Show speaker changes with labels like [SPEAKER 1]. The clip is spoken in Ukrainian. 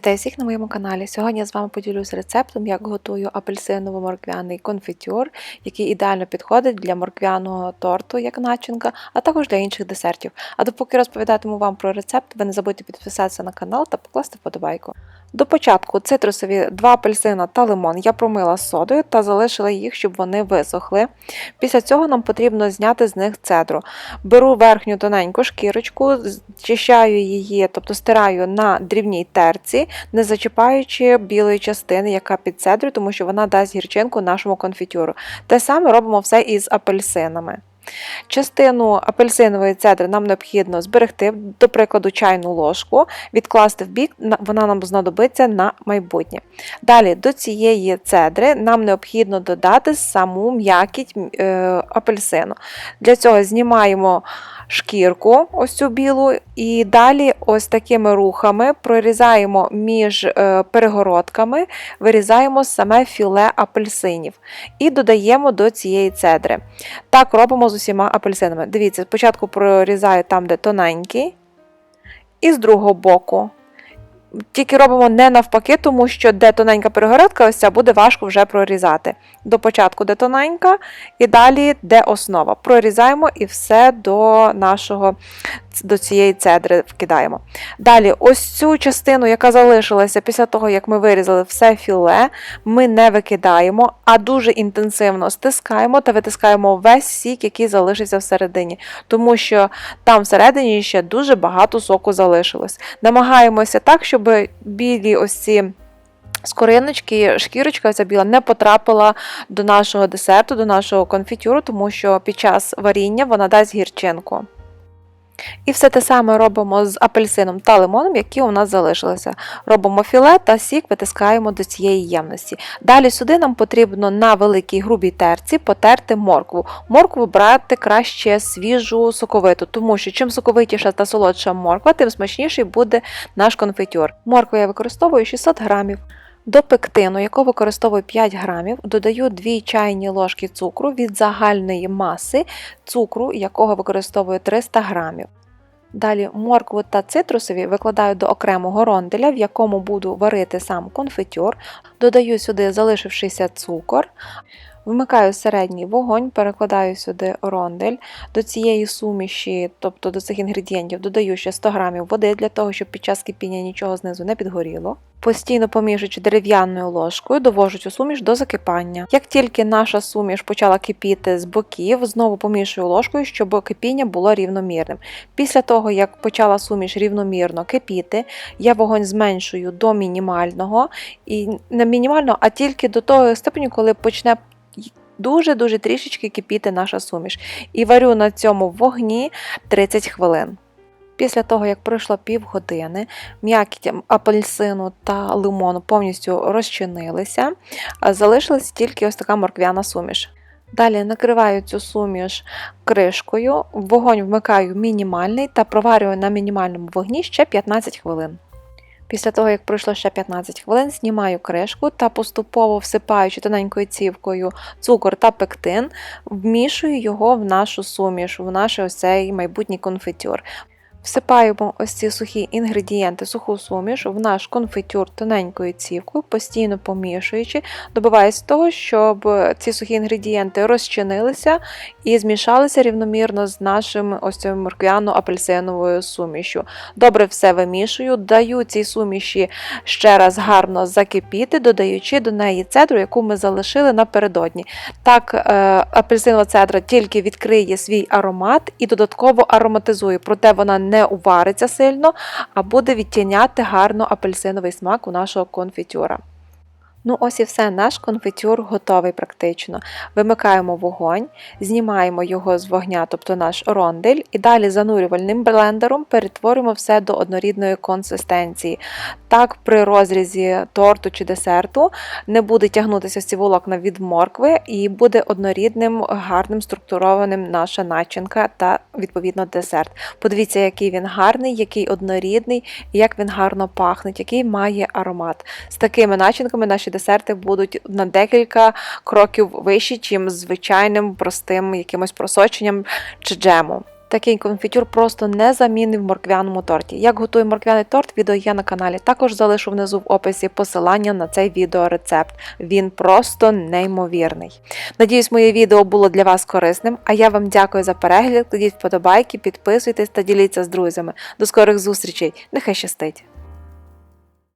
[SPEAKER 1] Вітаю всіх на моєму каналі. Сьогодні я з вами поділюсь рецептом, як готую апельсиново-морквяний конфітюр, який ідеально підходить для морквяного торту як начинка, а також для інших десертів. А допоки розповідатиму вам про рецепт, ви не забудьте підписатися на канал та покласти вподобайку. До початку цитрусові два апельсина та лимон я промила содою та залишила їх, щоб вони висохли. Після цього нам потрібно зняти з них цедру. Беру верхню тоненьку шкірочку, зчищаю її, тобто стираю на дрібній терці, не зачіпаючи білої частини, яка під цедрою, тому що вона дасть гірчинку нашому конфітюру. Те саме робимо все із апельсинами. Частину апельсинової цедри нам необхідно зберегти, до прикладу, чайну ложку, відкласти в бік, вона нам знадобиться на майбутнє. Далі до цієї цедри нам необхідно додати саму м'якіть е, апельсину. Для цього знімаємо шкірку, ось цю білу, і далі ось такими рухами прорізаємо між е, перегородками, вирізаємо саме філе апельсинів і додаємо до цієї цедри. Так робимо з усіма апельсинами. Дивіться, спочатку прорізаю там, де тоненький, і з другого боку. Тільки робимо не навпаки, тому що де тоненька перегородка, ось ця буде важко вже прорізати. До початку де тоненька, і далі де основа. Прорізаємо і все до нашого до цієї цедри вкидаємо. Далі, ось цю частину, яка залишилася після того, як ми вирізали все філе, ми не викидаємо, а дуже інтенсивно стискаємо та витискаємо весь сік, який залишився всередині, тому що там всередині ще дуже багато соку залишилось. Намагаємося так, щоб білі ось ці. Скориночки, шкірочка ця біла не потрапила до нашого десерту, до нашого конфітюру, тому що під час варіння вона дасть гірчинку. І все те саме робимо з апельсином та лимоном, які у нас залишилися. Робимо філе та сік витискаємо до цієї ємності. Далі сюди нам потрібно на великій грубій терці потерти моркву. Моркву брати краще свіжу соковиту, тому що чим соковитіша та солодша морква, тим смачніший буде наш конфітюр. Моркву я використовую 600 грамів. До пектину, якого використовую 5 грамів, додаю 2 чайні ложки цукру від загальної маси цукру, якого використовую 300 грамів. Далі моркву та цитрусові викладаю до окремого ронделя, в якому буду варити сам конфетюр. Додаю сюди залишившийся цукор. Вмикаю середній вогонь, перекладаю сюди рондель. До цієї суміші, тобто до цих інгредієнтів, додаю ще 100 грамів води для того, щоб під час кипіння нічого знизу не підгоріло. Постійно помішуючи дерев'яною ложкою, довожу цю суміш до закипання. Як тільки наша суміш почала кипіти з боків, знову помішую ложкою, щоб кипіння було рівномірним. Після того, як почала суміш рівномірно кипіти, я вогонь зменшую до мінімального, і не мінімального, а тільки до того степеню, коли почне дуже-дуже трішечки кипіти наша суміш. І варю на цьому вогні 30 хвилин. Після того, як пройшло півгодини, м'якіть апельсину та лимону повністю розчинилися, а залишилась тільки ось така морквяна суміш. Далі накриваю цю суміш кришкою, вогонь вмикаю мінімальний та проварюю на мінімальному вогні ще 15 хвилин. Після того, як пройшло ще 15 хвилин, знімаю кришку та поступово всипаючи тоненькою цівкою цукор та пектин, вмішую його в нашу суміш, в наш ось цей майбутній конфітюр. Всипаємо ось ці сухі інгредієнти, суху суміш в наш конфітюр тоненькою цівкою, постійно помішуючи, добиваюся того, щоб ці сухі інгредієнти розчинилися і змішалися рівномірно з нашим ось морквяно-апельсиновою сумішю. Добре все вимішую, даю цій суміші ще раз гарно закипіти, додаючи до неї цедру, яку ми залишили напередодні. Так, е, апельсинова цедра тільки відкриє свій аромат і додатково ароматизує, проте вона не увариться сильно, а буде відтіняти гарно апельсиновий смак у нашого конфітюра. Ну, ось і все, наш конфітюр готовий практично. Вимикаємо вогонь, знімаємо його з вогня, тобто наш рондель, і далі занурювальним блендером перетворюємо все до однорідної консистенції. Так, при розрізі торту чи десерту не буде тягнутися ці волокна від моркви і буде однорідним, гарним структурованим наша начинка та відповідно десерт. Подивіться, який він гарний, який однорідний, як він гарно пахне, який має аромат. З такими начинками наші десерти будуть на декілька кроків вищі, чим звичайним простим якимось просоченням чи джемом. Такий конфітюр просто незамінний в морквяному торті. Як готую морквяний торт, відео є на каналі. Також залишу внизу в описі посилання на цей відеорецепт. Він просто неймовірний. Надіюсь, моє відео було для вас корисним. А я вам дякую за перегляд. Кладіть вподобайки, підписуйтесь та діліться з друзями. До скорих зустрічей! Нехай щастить!